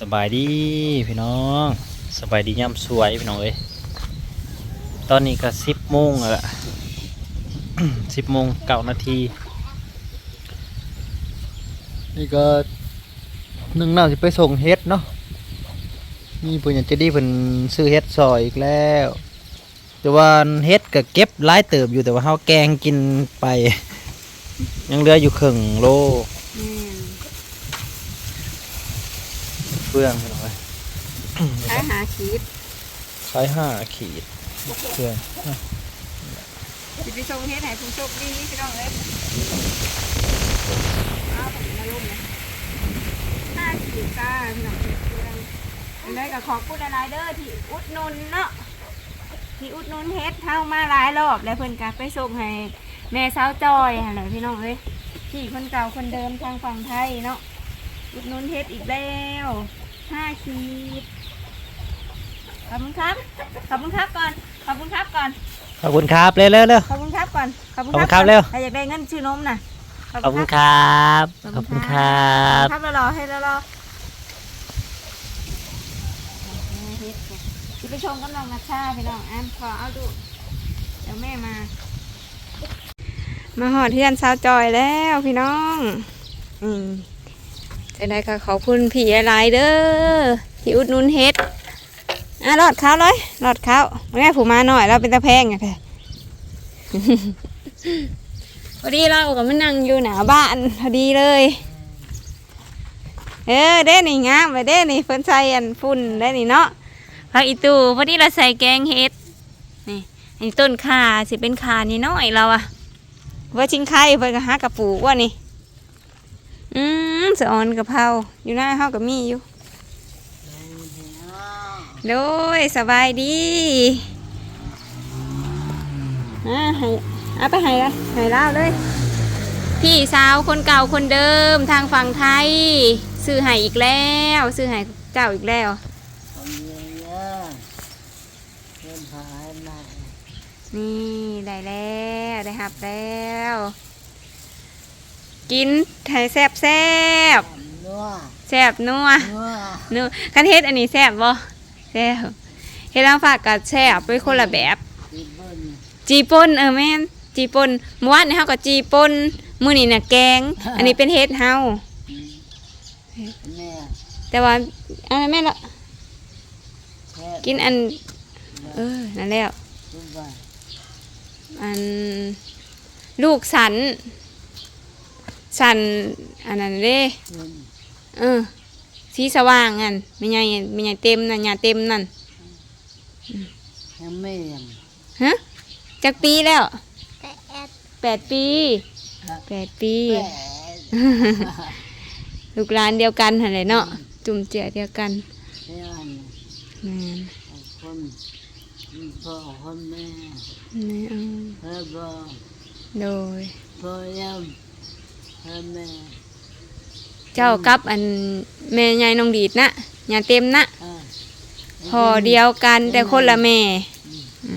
สบายดีพี่น้องสบายดีย่ำสวยพี่น้องเอ้ยตอนนี้ก็สิบโมงแล้วล่ะสิบโมงเก้านาทีนี่ก็หนึ่งน้าสิไปส่งเฮ็ดเนาะมีเพิ่อยากจะดีเพิ่นซื้อเฮ็ดซอยอีกแล้ว แต่ว่าเฮ็ดก็เก็บหลายเติบอยู่แต่ว่าเฮาแกงกินไป ยังเหลืออยู่ครึ่งโล แม่น เฟื่องพี่น้องเอ้ยใช้หาขีดใช้ห้าขีดเพื่อนสิไปส่งเฮ็ดให้ผู้โชคดีพี่น้องเอ้ยเอาผมมาลงนะห้าขีดจ้าพี่น้องเอ้ยเพื่อนอันนี้ก็ขอบคุณหลายๆเด้อที่อุดหนุนเนาะที่อุดหนุนเฮ็ดเฮามาหลายรอบแล้วเพิ่นก็ไปส่งให้แม่สาวจอยหั่นแหละพี่น้องเอ้ยที่คนเก่าคนเดิมทางฝั่งไทยเนาะอุดหนุนเฮ็ดอีกแล้ว ห้าขีดขอบคุณครับ ขอบคุณครับก่อน ขอบคุณครับก่อน ขอบคุณครับเร็วเร็วเร็ว ขอบคุณครับก่อน ขอบคุณขอบคุณครับเร็ว ใครอยากได้เงินชื่อนมน่ะขอบคุณครับ ขอบคุณครับครับรอๆให้รอรอที่ไปชมกำลังนัชชาพี่น้องอันขอเอาดู เดี๋ยวแม่มา มาหอดเทือนสาวจอยแล้วพี่น้อง อืม จะได้ก็ขอบคุณพี่หลายๆเด้อที่อุดนุนเฮ็ดอะรอดเขาเลยรอดเขาแม่ผูมาหน่อยเราเป็นตะแพงไงแค่พอดีเราก็มานั่งอยู่หน้าบ้านพอดีเลย เออเด้นี่งามไปเด้นี่เพิ่นใส่อันฝุ่นได้นี่เนาะผักอีตูพอดีเราใส่แกงเฮ็ดนี่อันนี้ต้นข่าสิเป็นข่านี่น้อยเราอะว่าชิงไข่เพิ่นก็หากระปูกว่านี่ อืม สะออนกะเพาอยู่หน้าเฮาก็มีอยู่โดยสบายดีอ่าให้เอาไปให้ละให้เล่าเลย พี่สาวคนเก่าคนเดิมทางฝั่งไทยซื้อให้อีกแล้วซื้อให้เจ้าอีกแล้วนี่ได้แล้วได้หับแล้ว กินไทยแซบแซบนัวแซบนัวนัวนัวคันเฮ็ดอันนี้แซบบ่แซบเฮ็ดทางฝากกับแซบไปคนละแบบที่บนจีปนเออแม่นจีปนเมื่อวานนี่เฮาก็จีปนมื้อนี้น่ะแกง อันนี้เป็นเฮ็ดเฮาแม่แต่ว่าอันนั้นแม่นละแค่กินอัน เออนั่นแล้วทุกวันอัน ลูกสัน สันอันนั้นเด้คุณเออสีสว่างอันไม่ใหญ่ไม่ใหญ่เต็มนั่นยาเต็มนั่นยังไม่ยังฮะจักปีแล้วแปดปีครับแปดปีแปดลูกหลานเดียวกันหั่นแหละเนาะจุ่มเจือเดียวกันเพื่อนแม่นคนพ่อคนแม่แม่เอาเพื่อพ่อโดยพ่อยังเพื่อ แม่เจ้ากับอันแม่ใหญ่น้องดีดนะยาเต็มนะอ่าพอเดียวกันแต่คนละแม่อื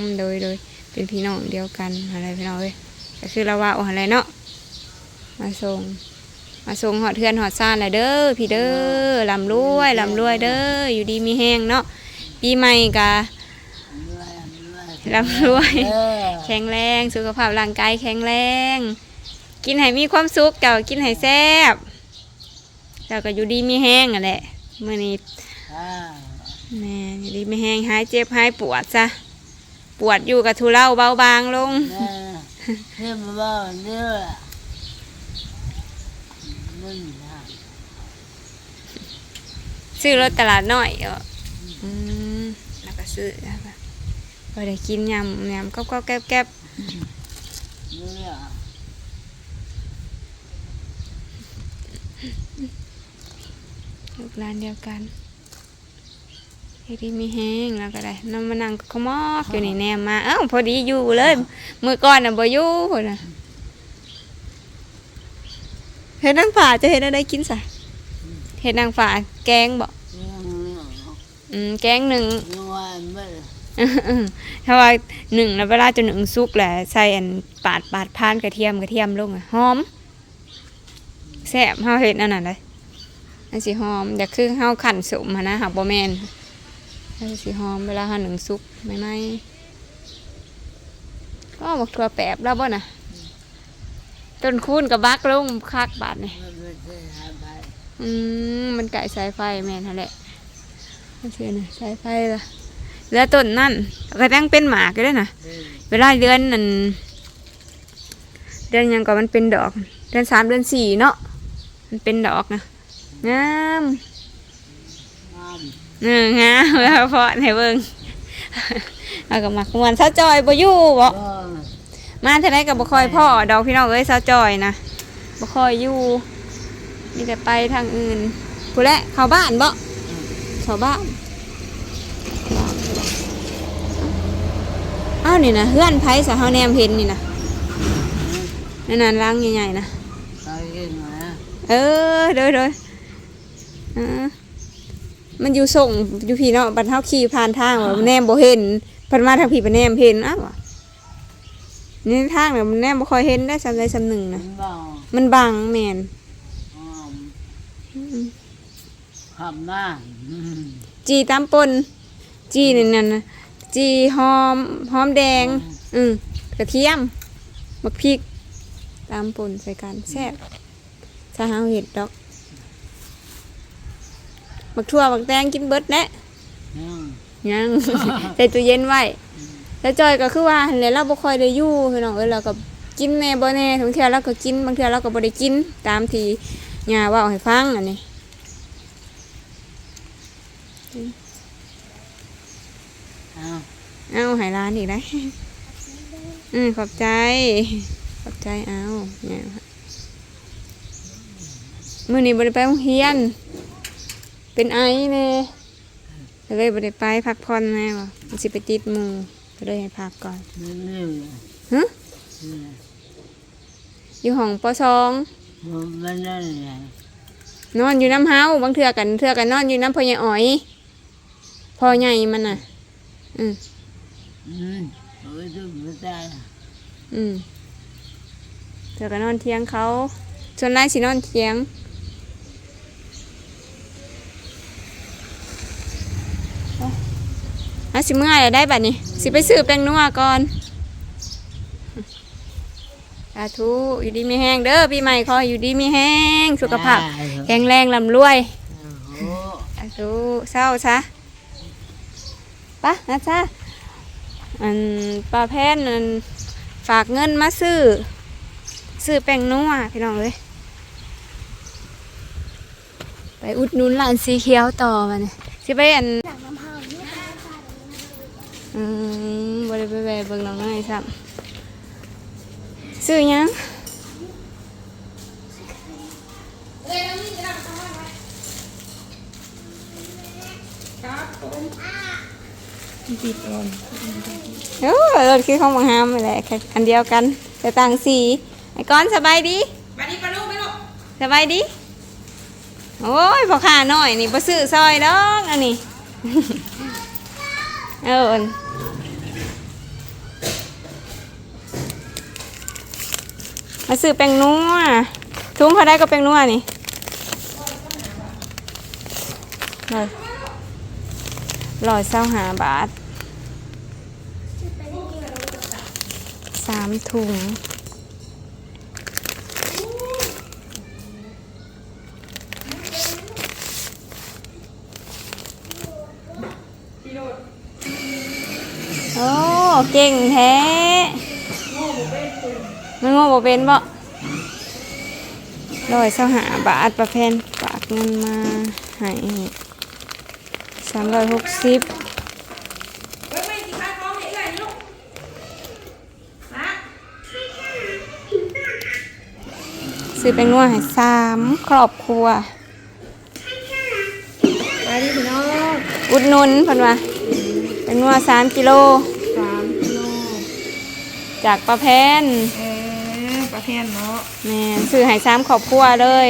มโดยโดยเป็นพี่น้องเดียวกันอะไรพี่น้องเอ้ยก็คือเราว่าโอ้อะไรเนาะมาส่งมาส่งหอดเทือนหอดซ่านเลยเด้อพี่เด้อลำรวยลำรวยเด้ออยู่ดีมีแห้งเนาะปีใหม่กะรวยรวยลำรวย เออ แข็งแรง สุขภาพร่างกายแข็งแรง กินให้มีความสุขเจ้ากินให้แซ่บเจ้าก็อยู่ดีมีแห้งอะแหละเมื่อนี้อ่าแม่อยู่ดีไม่แห้งหายเจ็บหายปวดซะปวดอยู่กับทุเลาเบาบางลงแม่เพื่อนบ้านเยอะนั่นนะซื้อรถตลาดน้อยเอออืมแล้วก็ซื้อแล้วก็พอได้กินยำยำก็ก็แก๊บแก๊บเนี่ย ลูกหลานเดียวกันเฮ็ดดีมีแห้งแล้วก็ได้น้ำมานั่งขมอกอยู่นี่แนมมา เอ้าพอดีอยู่เลย มือก่อนน่ะบ่อยู่พุ่นน่ะเฮ็ดนางฝาจะเฮ็ดอะไรกินซะเฮ็ดนางฝาแกงบ่ยังเนี่ยอืมแกงหนึ่งยังวันไม่ถ้าว่าหนึ่งแล้วเวลาจะหนึ่งซุกแหละใส่อันปาดปาดพานกระเทียมกระเทียมลงอะหอมแซ่บเฮาเห็ดอันนั้นเลย อันสิหอมอยากคือเฮาขันสมนะหักบ่แมนอันสิหอมเวลาเฮาหนึ่งซุปไม่ไหมก็บักถั่วแปบแล้วบ่น่ะต้นคูนกับบักลงคักบาดนี่มันไม่ใช่หาไปอืมมันไก่สายไฟแม่นั่นแหละมันชื่อนะสายไฟล่ะแล้วต้นนั่นก็ตั้งเป็นหมากก็ได้น่ะเวลาเดือนนั่นเดือนยังก็มันเป็นดอก เดือนสามเดือนสี่เนาะมันเป็นดอกนะ งามงามเอองามแล้วเพาะให้เบิ่งเอาก็มักมวนเศร้าจอยบ่อยู่บ่ก็มาเท่าไรก็บ่ค่อยพ่อดอกพี่น้องเอ้ยเศร้าจอยนะบ่ค่อยอยู่มีแต่ไปทางอื่นผู้นแหละเข้าบ้านบ่เข้าบ้านอ้าวนี่นะเฮือนไผสะเฮาแนมเห็นนี่นะนั่นน่ะล้างใหญ่ๆนะตายเองนะเออเด้อเด้ออ่า มันอยู่ส่งอยู่พี่เนาะบัดเฮาขี่ผ่านทางว่าแนมบ่เห็นเพิ่นมาทางพี่ไปแนมเห็นอ้าวว่ะนี่ทางเนี่ยมันแนมบ่ค่อยเห็นได้สำใดสำหนึ่งมันะนบอกมันบังแม่นอ้อมคำหน้าอืมจีตามปนจีนี่นั่นน่ะจีหอมหอมแดง อืมกระเทียมบักพริก ตามปนใส่กันแซ่บถ้าเฮาเห็ดดอก บักทั่วบักแตงกินเบิดแหละอืมยังใส่ตู้เย็นไว้แล้วจอยก็คือว่าหั่นแหละเราบ่ค่อยได้อยู่พี่น้องเอ้ยเราก็กินแน่บ่แน่บางเทื่อเราก็กินบางเทื่อเราก็บ่ได้กินตามที่ย่าเว้าให้ฟังอันนี้เอาเอาให้ร้านอีกได้อืมขอบใจ ขอบใจเอาเนี่ยมื้อนี้บ่ได้ไปโรงเรียน เป็นไอแน่ก็เลยบ่ได้ไปพักผ่อนแน่ว่ามันสิไปติดหมู่ก็เลยให้พักก่อนนี่นี่ฮะนี่อยู่ห้องปสองมันไม่ได้ไงนอนอยู่น้ำเฮาบางเทื่อกันเทื่อกันนอนอยู่น้ำพ่อใหญ่อ๋อยพ่อใหญ่มันน่ะ อืมอืมโอ้ยดูไม่ได้อืมเทื่อกันนอนเทียงเขาส่วนนายสินอนเทียง อาสิเมื่อยแล้วได้บัดนี้ สิไปซื้อแป้งนัวก่อนสาธุอยู่ดีมีแห้งเด้อปีใหม่ขอให้อยู่ดีมีแห้งสุขภาพแข็งแรงลำรวยโอ้สาธุเศร้าซะปะนะจ๊ะอันปลาแพนอันฝากเงินมาซื้อ ซื้อแป้งนัวพี่น้องเลยไปอุดหนุนร้านสีเขียวต่อมาเนี่ยสิไปอัน อืมบริไปแวะเบิ่งน้องน้อยซ้ำซื้อหยังโอ้รถคือของบางฮามนั่นแหละแค่อันเดียวกัน แต่ต่างสีไอ้ก้อนสบายดีมาดิปลาลูกไหมลูกสบายดี โอ้ยพอขาหน่อยนี่บ่ซื้อซอยดอกอันนี้ เออมาซื้อแป้งนัวทุ่งเขาได้ก็แป้งนัวนี่ร้อยลอยเศร้าหาบาทสามถุง โอ้ เก่งแท้มันโง่บ่เป็นบ่ร้อยเสาหาบาทประเพนฝากเงินมาให้สามร้อยหกสิบเฮ้ยไม่สิขายของเนี่ยอะไรลูกนะซื้อเป็นนัวให้สามครอบครัวไปดิพี่น้องอุดหนุนเพิ่นว่าเป็นนัวสามกิโลสามกิโล จากประเพนเออประเภทเนาะแม่นซื้อให้สามครอบครัวเลย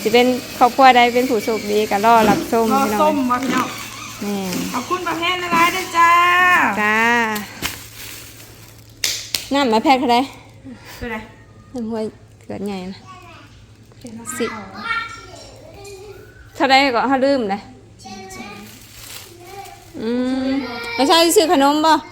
สิเป็นครอบครัวใดเป็นผู้โชคดีก็รอรับชมรอพี่น้ส้องมมาพี่น้องแม่นขอบคุณประเภทละลายด้วยจ้าจ้าน้ำมาแพทย์เขาได้ตัวไหนน้ำห้วยเกิดไงนะเป็นราคาสิเอาเท่าไรก็เขาลืมเลยอืมไม่ใช่ซื้อขนมบ่เ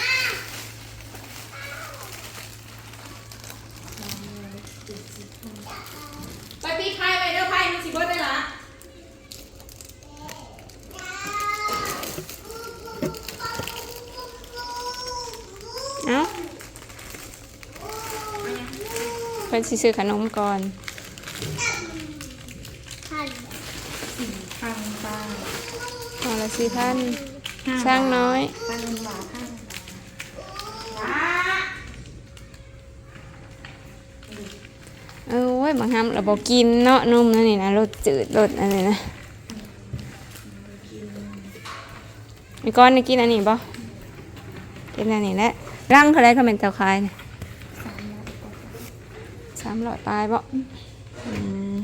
เป็นสิซื้อขนมก่อนพังปลาเอาละสิท่านช่างน้อยพังปลาพังปลาเออโว้ยบางคำเราบอกกินเนาะนมนั่นนี่นะรสจืดรสอะไรนะมีก้อนนี่กินอันนี้บ่กินอันนี้แหละร่างเขาได้เขาเป็นเตาคายเนี่ยสาม หลอดตายบ่อืม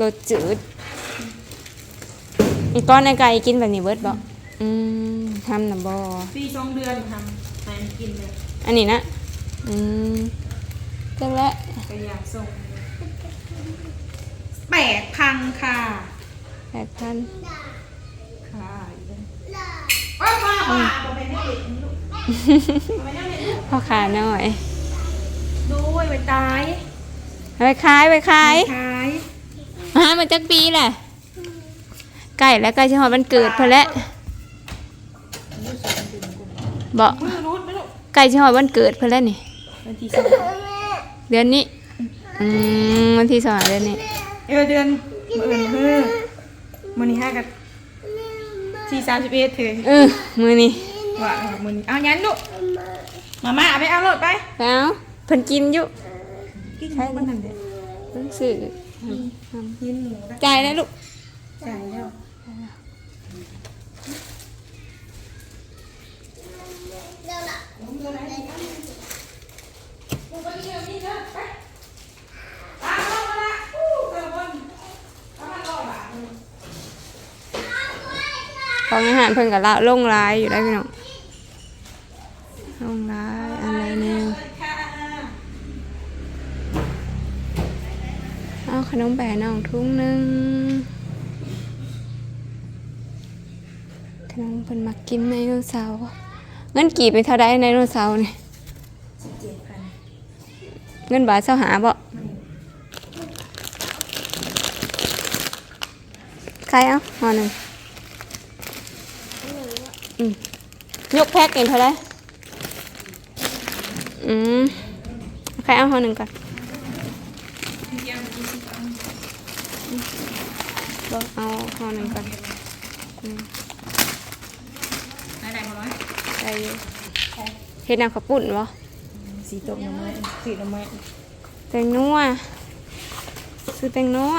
รสจืดมีก้อนในไก่กินแบบนี้เบิดบ่อืมทำนะบ่ปีสองเดือนทำให้มันกินเลยอันนี้นะอืมจังแล้วก็อยากส่งแปดพังค่ะแปดพันค่ะโอ้ยมาค่ะบ่เป็นได้เด็กลูกบ่เป็นได้เด็กลูกพ่อขาหน่อย ดูไว้ไปตายไปขายไปขายขายฮะมันจักปีแหละใกล้แล้วใกล้ชิฮอดวันเกิดเพื่อแล้วบอกมือรูดไหมลูกใกล้ชิฮอดวันเกิดเพื่อแล้วนี่วันที่สองเดือนนี้อืมวันที่สองเดือนนี้เออเดือนมื่ออื่นคือมือนี้ห้ากับที่สามสิบเอ็ดเถอะเออมือนี้ว่ามือนี้เอายันลูกมาม่าเอาไปเอารถไปแล้ว เพิ่นกินอยู่กินมันนั่นเด็ดเพิ่นซื้อกินหมูได้จ่ายแล้วลูกจ่ายแล้วตามเข้ามาละอู้เติมบนเอามารอบอะของอาหารเพิ่นก็ละลงรายอยู่ได้พี่น้องลงราย ขนมแปะน้องทุ่งหนึ่งขนมเพิ่นมักกินไดโนเสาร์เงินกี่ไปเท่าใดไดโนเสาร์นี่สิบเจ็ดพันเงินบาทเสาหาบ่ใครเอาหอหนึ่งอืมยกแพ็กเองเท่าไรอืมใครเอาหอหนึ่งก่อน บอกเอาห่อหนึ่งก่อนอืมได้ได้หมดเลยได้อยู่เฮ็ดน้ำข้าวปุ้นบ่สีตกหน่อไม้สีหน่อไม้แตงนัวซื้อแตงนัว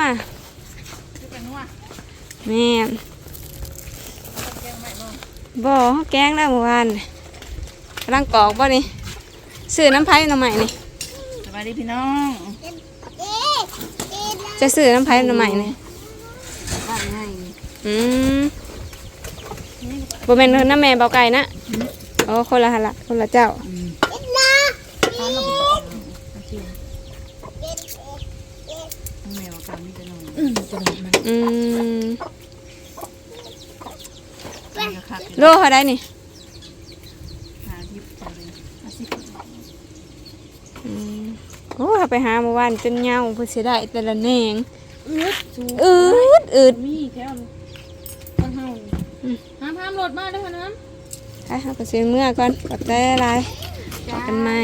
คือเป็นนัวแม่นแกงไม่บ้างบ่เขาแกงได้เมื่อวานนี่กำลังกรอกบ่นี่ซื้อน้ำไผ่หน่อใหม่นี่สวัสดีพี่น้อง จะซื้อน้ำไผ่หน่อใหม่นี่บ้านง่ายอืมบ่แม่นน้ำแม่เบาไก่นะโอ้คนละหันละคนละเจ้าแมวกันไม่จะนอนอืมนะครับโลเท่าไดนี่ หายิบจังเลยอาสิ อืมโอ้ถ้า ไปหาเมื่อวานจนเหงาเพิ่นสิได้แต่ละแหนงอืดจูอืดอืดมีแถวตั้งเฮาห้ามห้ามรถมาด้วยนะไปเฮาก็สิเมื่อก่อนกับใจหลายๆบอกกันใหม่